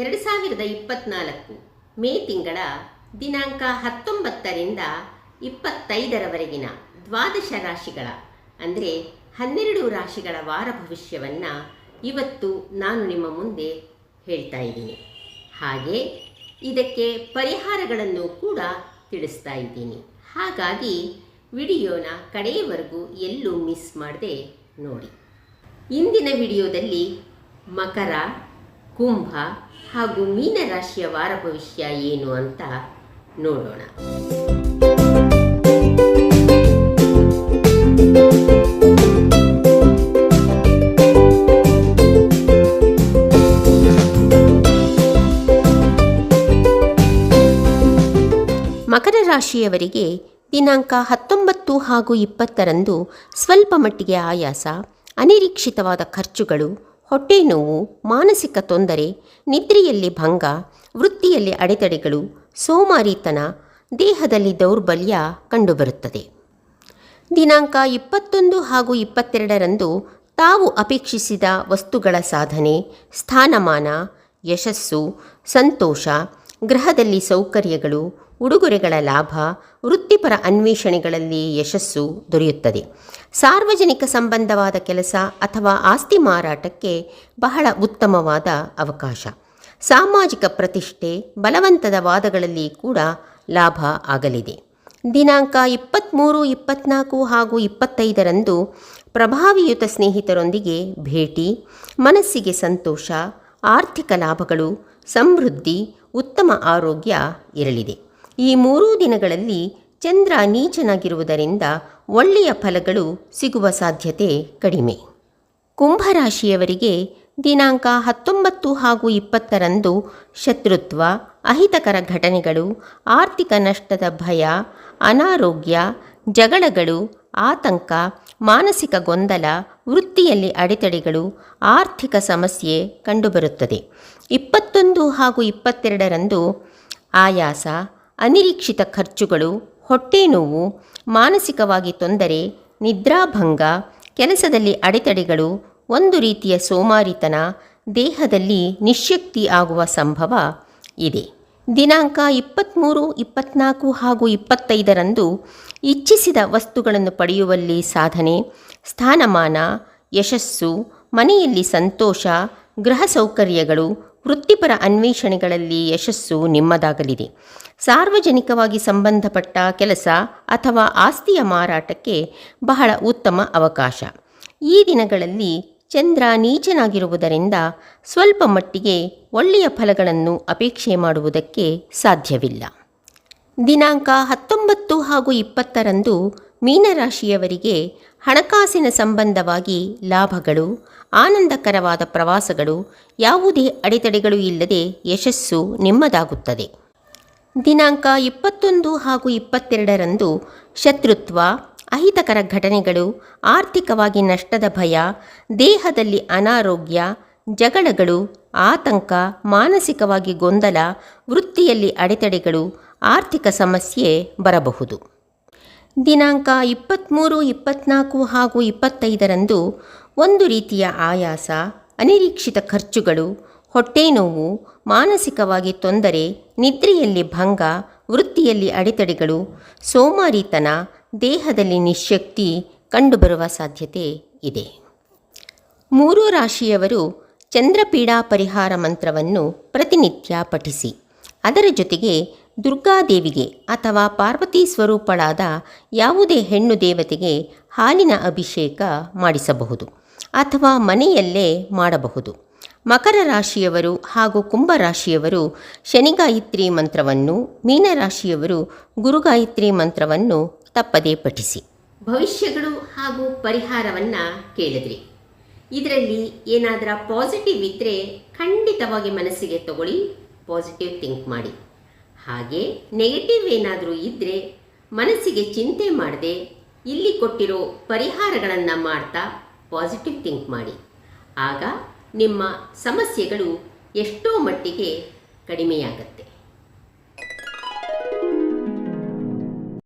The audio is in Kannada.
ಎರಡು ಸಾವಿರದ ಇಪ್ಪತ್ನಾಲ್ಕು ಮೇ ತಿಂಗಳ ದಿನಾಂಕ ಹತ್ತೊಂಬತ್ತರಿಂದ ಇಪ್ಪತ್ತೈದರವರೆಗಿನ ದ್ವಾದಶ ರಾಶಿಗಳ, ಅಂದರೆ ಹನ್ನೆರಡು ರಾಶಿಗಳ ವಾರ ಭವಿಷ್ಯವನ್ನು ಇವತ್ತು ನಾನು ನಿಮ್ಮ ಮುಂದೆ ಹೇಳ್ತಾ ಇದ್ದೀನಿ. ಹಾಗೆ ಇದಕ್ಕೆ ಪರಿಹಾರಗಳನ್ನು ಕೂಡ ತಿಳಿಸ್ತಾ ಇದ್ದೀನಿ. ಹಾಗಾಗಿ ವಿಡಿಯೋನ ಕಡೆಯವರೆಗೂ ಎಲ್ಲೂ ಮಿಸ್ ಮಾಡದೆ ನೋಡಿ. ಇಂದಿನ ವಿಡಿಯೋದಲ್ಲಿ ಮಕರ ಕುಂಭ ಹಾಗೂ ಮೀನರಾಶಿಯ ವಾರ ಭವಿಷ್ಯ ಏನು ಅಂತ ನೋಡೋಣ. ಮಕರ ರಾಶಿಯವರಿಗೆ ದಿನಾಂಕ ಹತ್ತೊಂಬತ್ತು ಹಾಗೂ ಇಪ್ಪತ್ತರಂದು ಸ್ವಲ್ಪ ಮಟ್ಟಿಗೆ ಆಯಾಸ, ಅನಿರೀಕ್ಷಿತವಾದ ಖರ್ಚುಗಳು ಹೊಟ್ಟೆ ನೋವು, ಮಾನಸಿಕ ತೊಂದರೆ, ನಿದ್ರೆಯಲ್ಲಿ ಭಂಗ, ವೃತ್ತಿಯಲ್ಲಿ ಅಡೆತಡೆಗಳು, ಸೋಮಾರಿತನ, ದೇಹದಲ್ಲಿ ದೌರ್ಬಲ್ಯ ಕಂಡುಬರುತ್ತದೆ. ದಿನಾಂಕ ಇಪ್ಪತ್ತೊಂದು ಹಾಗೂ ಇಪ್ಪತ್ತೆರಡರಂದು ತಾವು ಅಪೇಕ್ಷಿಸಿದ ವಸ್ತುಗಳ ಸಾಧನೆ, ಸ್ಥಾನಮಾನ, ಯಶಸ್ಸು, ಸಂತೋಷ ಗೃಹದಲ್ಲಿ ಸೌಕರ್ಯಗಳು, ಉಡುಗೊರೆಗಳ ಲಾಭ, ವೃತ್ತಿಪರ ಅನ್ವೇಷಣೆಗಳಲ್ಲಿ ಯಶಸ್ಸು ದೊರೆಯುತ್ತದೆ. ಸಾರ್ವಜನಿಕ ಸಂಬಂಧವಾದ ಕೆಲಸ ಅಥವಾ ಆಸ್ತಿ ಮಾರಾಟಕ್ಕೆ ಬಹಳ ಉತ್ತಮವಾದ ಅವಕಾಶ. ಸಾಮಾಜಿಕ ಪ್ರತಿಷ್ಠೆ, ಬಲವಂತದ ವಾದಗಳಲ್ಲಿ ಕೂಡ ಲಾಭ ಆಗಲಿದೆ. ದಿನಾಂಕ ಇಪ್ಪತ್ತ್ಮೂರು ಇಪ್ಪತ್ನಾಲ್ಕು ಹಾಗೂ ಇಪ್ಪತ್ತೈದರಂದು ಪ್ರಭಾವಿಯುತ ಸ್ನೇಹಿತರೊಂದಿಗೆ ಭೇಟಿ, ಮನಸ್ಸಿಗೆ ಸಂತೋಷ, ಆರ್ಥಿಕ ಲಾಭಗಳು, ಸಮೃದ್ಧಿ ಉತ್ತಮ ಆರೋಗ್ಯ ಇರಲಿದೆ. ಈ ಮೂರೂ ದಿನಗಳಲ್ಲಿ ಚಂದ್ರ ನೀಚನಾಗಿರುವುದರಿಂದ ಒಳ್ಳೆಯ ಫಲಗಳು ಸಿಗುವ ಸಾಧ್ಯತೆ ಕಡಿಮೆ. ಕುಂಭರಾಶಿಯವರಿಗೆ ದಿನಾಂಕ ಹತ್ತೊಂಬತ್ತು ಹಾಗೂ ಇಪ್ಪತ್ತರಂದು ಶತ್ರುತ್ವ, ಅಹಿತಕರ ಘಟನೆಗಳು, ಆರ್ಥಿಕ ನಷ್ಟದ ಭಯ, ಅನಾರೋಗ್ಯ, ಜಗಳಗಳು, ಆತಂಕ, ಮಾನಸಿಕ ಗೊಂದಲ, ವೃತ್ತಿಯಲ್ಲಿ ಅಡೆತಡೆಗಳು, ಆರ್ಥಿಕ ಸಮಸ್ಯೆ ಕಂಡುಬರುತ್ತದೆ. ಇಪ್ಪತ್ತೊಂದು ಹಾಗೂ ಇಪ್ಪತ್ತೆರಡರಂದು ಆಯಾಸ, ಅನಿರೀಕ್ಷಿತ ಖರ್ಚುಗಳು, ಹೊಟ್ಟೆ ನೋವು, ಮಾನಸಿಕವಾಗಿ ತೊಂದರೆ, ನಿದ್ರಾಭಂಗ, ಕೆಲಸದಲ್ಲಿ ಅಡೆತಡೆಗಳು, ಒಂದು ರೀತಿಯ ಸೋಮಾರಿತನ, ದೇಹದಲ್ಲಿ ನಿಶ್ಯಕ್ತಿ ಆಗುವ ಸಂಭವ ಇದೆ. ದಿನಾಂಕ ಇಪ್ಪತ್ತ್ಮೂರು ಇಪ್ಪತ್ನಾಲ್ಕು ಹಾಗೂ ಇಪ್ಪತ್ತೈದರಂದು ಇಚ್ಛಿಸಿದ ವಸ್ತುಗಳನ್ನು ಪಡೆಯುವಲ್ಲಿ ಸಾಧನೆ, ಸ್ಥಾನಮಾನ, ಯಶಸ್ಸು, ಮನೆಯಲ್ಲಿ ಸಂತೋಷ, ಗೃಹ ಸೌಕರ್ಯಗಳು ವೃತ್ತಿಪರ ಅನ್ವೇಷಣೆಗಳಲ್ಲಿ ಯಶಸ್ಸು ನಿಮ್ಮದಾಗಲಿದೆ. ಸಾರ್ವಜನಿಕವಾಗಿ ಸಂಬಂಧಪಟ್ಟ ಕೆಲಸ ಅಥವಾ ಆಸ್ತಿಯ ಮಾರಾಟಕ್ಕೆ ಬಹಳ ಉತ್ತಮ ಅವಕಾಶ. ಈ ದಿನಗಳಲ್ಲಿ ಚಂದ್ರ ನೀಚನಾಗಿರುವುದರಿಂದ ಸ್ವಲ್ಪ ಮಟ್ಟಿಗೆ ಒಳ್ಳೆಯ ಫಲಗಳನ್ನು ಅಪೇಕ್ಷೆ ಮಾಡುವುದಕ್ಕೆ ಸಾಧ್ಯವಿಲ್ಲ. ದಿನಾಂಕ ಹತ್ತೊಂಬತ್ತು ಹಾಗೂ ಇಪ್ಪತ್ತರಂದು ಮೀನರಾಶಿಯವರಿಗೆ ಹಣಕಾಸಿನ ಸಂಬಂಧವಾಗಿ ಲಾಭಗಳು, ಆನಂದಕರವಾದ ಪ್ರವಾಸಗಳು, ಯಾವುದೇ ಅಡೆತಡೆಗಳು ಇಲ್ಲದೆ ಯಶಸ್ಸು ನಿಮ್ಮದಾಗುತ್ತದೆ. ದಿನಾಂಕ ಇಪ್ಪತ್ತೊಂದು ಹಾಗೂ ಇಪ್ಪತ್ತೆರಡರಂದು ಶತ್ರುತ್ವ, ಅಹಿತಕರ ಘಟನೆಗಳು, ಆರ್ಥಿಕವಾಗಿ ನಷ್ಟದ ಭಯ, ದೇಹದಲ್ಲಿ ಅನಾರೋಗ್ಯ, ಜಗಳಗಳು, ಆತಂಕ, ಮಾನಸಿಕವಾಗಿ ಗೊಂದಲ, ವೃತ್ತಿಯಲ್ಲಿ ಅಡೆತಡೆಗಳು, ಆರ್ಥಿಕ ಸಮಸ್ಯೆ ಬರಬಹುದು. ದಿನಾಂಕ ಇಪ್ಪತ್ತ್ಮೂರು ಇಪ್ಪತ್ನಾಲ್ಕು ಹಾಗೂ ಇಪ್ಪತ್ತೈದರಂದು ಒಂದು ರೀತಿಯ ಆಯಾಸ, ಅನಿರೀಕ್ಷಿತ ಖರ್ಚುಗಳು, ಹೊಟ್ಟೆ ನೋವು, ಮಾನಸಿಕವಾಗಿ ತೊಂದರೆ, ನಿದ್ರೆಯಲ್ಲಿ ಭಂಗ, ವೃತ್ತಿಯಲ್ಲಿ ಅಡೆತಡೆಗಳು, ಸೋಮಾರಿತನ, ದೇಹದಲ್ಲಿ ನಿಶಕ್ತಿ ಕಂಡುಬರುವ ಸಾಧ್ಯತೆ ಇದೆ. ಮೂರು ರಾಶಿಯವರು ಚಂದ್ರಪೀಡಾ ಪರಿಹಾರ ಮಂತ್ರವನ್ನು ಪ್ರತಿನಿತ್ಯ ಪಠಿಸಿ. ಅದರ ಜೊತೆಗೆ ದುರ್ಗಾದೇವಿಗೆ ಅಥವಾ ಪಾರ್ವತಿ ಸ್ವರೂಪಳಾದ ಯಾವುದೇ ಹೆಣ್ಣು ದೇವತೆಗೆ ಹಾಲಿನ ಅಭಿಷೇಕ ಮಾಡಿಸಬಹುದು ಅಥವಾ ಮನೆಯಲ್ಲೇ ಮಾಡಬಹುದು. ಮಕರ ರಾಶಿಯವರು ಹಾಗೂ ಕುಂಭ ರಾಶಿಯವರು ಶನಿಗಾಯತ್ರಿ ಮಂತ್ರವನ್ನು ಮೀನರಾಶಿಯವರು ಗುರುಗಾಯತ್ರಿ ಮಂತ್ರವನ್ನು ತಪ್ಪದೇ ಪಠಿಸಿ. ಭವಿಷ್ಯಗಳು ಹಾಗೂ ಪರಿಹಾರವನ್ನು ಕೇಳಿದ್ರಿ. ಇದರಲ್ಲಿ ಏನಾದರೂ ಪಾಸಿಟಿವ್ ಇದ್ದರೆ ಖಂಡಿತವಾಗಿ ಮನಸ್ಸಿಗೆ ತಗೊಳ್ಳಿ ಪಾಸಿಟಿವ್ ಥಿಂಕ್ ಮಾಡಿ. ಹಾಗೆ ನೆಗೆಟಿವ್ ಏನಾದರೂ ಇದ್ದರೆ ಮನಸ್ಸಿಗೆ ಚಿಂತೆ ಮಾಡದೆ ಇಲ್ಲಿ ಕೊಟ್ಟಿರೋ ಪರಿಹಾರಗಳನ್ನು ಮಾಡ್ತಾ ಪಾಸಿಟಿವ್ ಥಿಂಕ್ ಮಾಡಿ. ಆಗ ನಿಮ್ಮ ಸಮಸ್ಯೆಗಳು ಎಷ್ಟೋ ಮಟ್ಟಿಗೆ ಕಡಿಮೆಯಾಗತ್ತೆ.